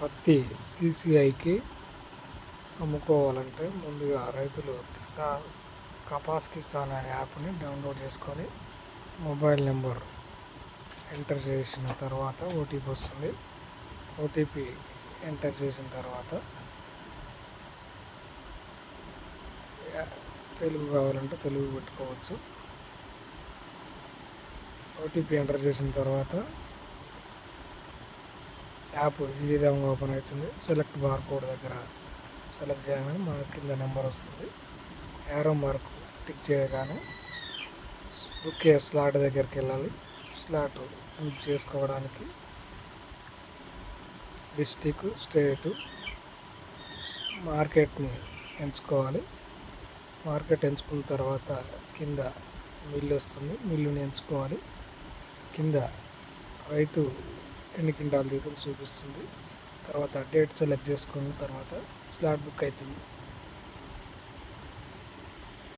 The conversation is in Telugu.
పత్తి సీసీఐకి అమ్ముకోవాలంటే ముందుగా రైతులు కిసాన్ కపాస్ కిసాన్ అనే యాప్ని డౌన్లోడ్ చేసుకొని మొబైల్ నెంబర్ ఎంటర్ చేసిన తర్వాత ఓటీపీ వస్తుంది. ఓటీపీ ఎంటర్ చేసిన తర్వాత తెలుగు కావాలంటే తెలుగు పెట్టుకోవచ్చు. ఓటీపీ ఎంటర్ చేసిన తర్వాత యాప్ ఈ విధంగా ఓపెన్ అవుతుంది. సెలెక్ట్ బార్ కోడ్ దగ్గర సెలెక్ట్ చేయగానే మన కింద నెంబర్ వస్తుంది. యారో మార్క్ టిక్ చేయగానే బుక్ స్లాట్ దగ్గరికి వెళ్ళాలి. స్లాట్ బుక్ చేసుకోవడానికి డిస్టిక్ స్టేటు మార్కెట్ని ఎంచుకోవాలి. మార్కెట్ ఎంచుకున్న తర్వాత కింద మిల్లు వస్తుంది. మిల్లుని ఎంచుకోవాలి. కింద రైతు ఎన్ని క్వింటాల్ తీతలు చూపిస్తుంది. తర్వాత డేట్ సెలెక్ట్ చేసుకున్న తర్వాత స్లాట్ బుక్ అవుతుంది.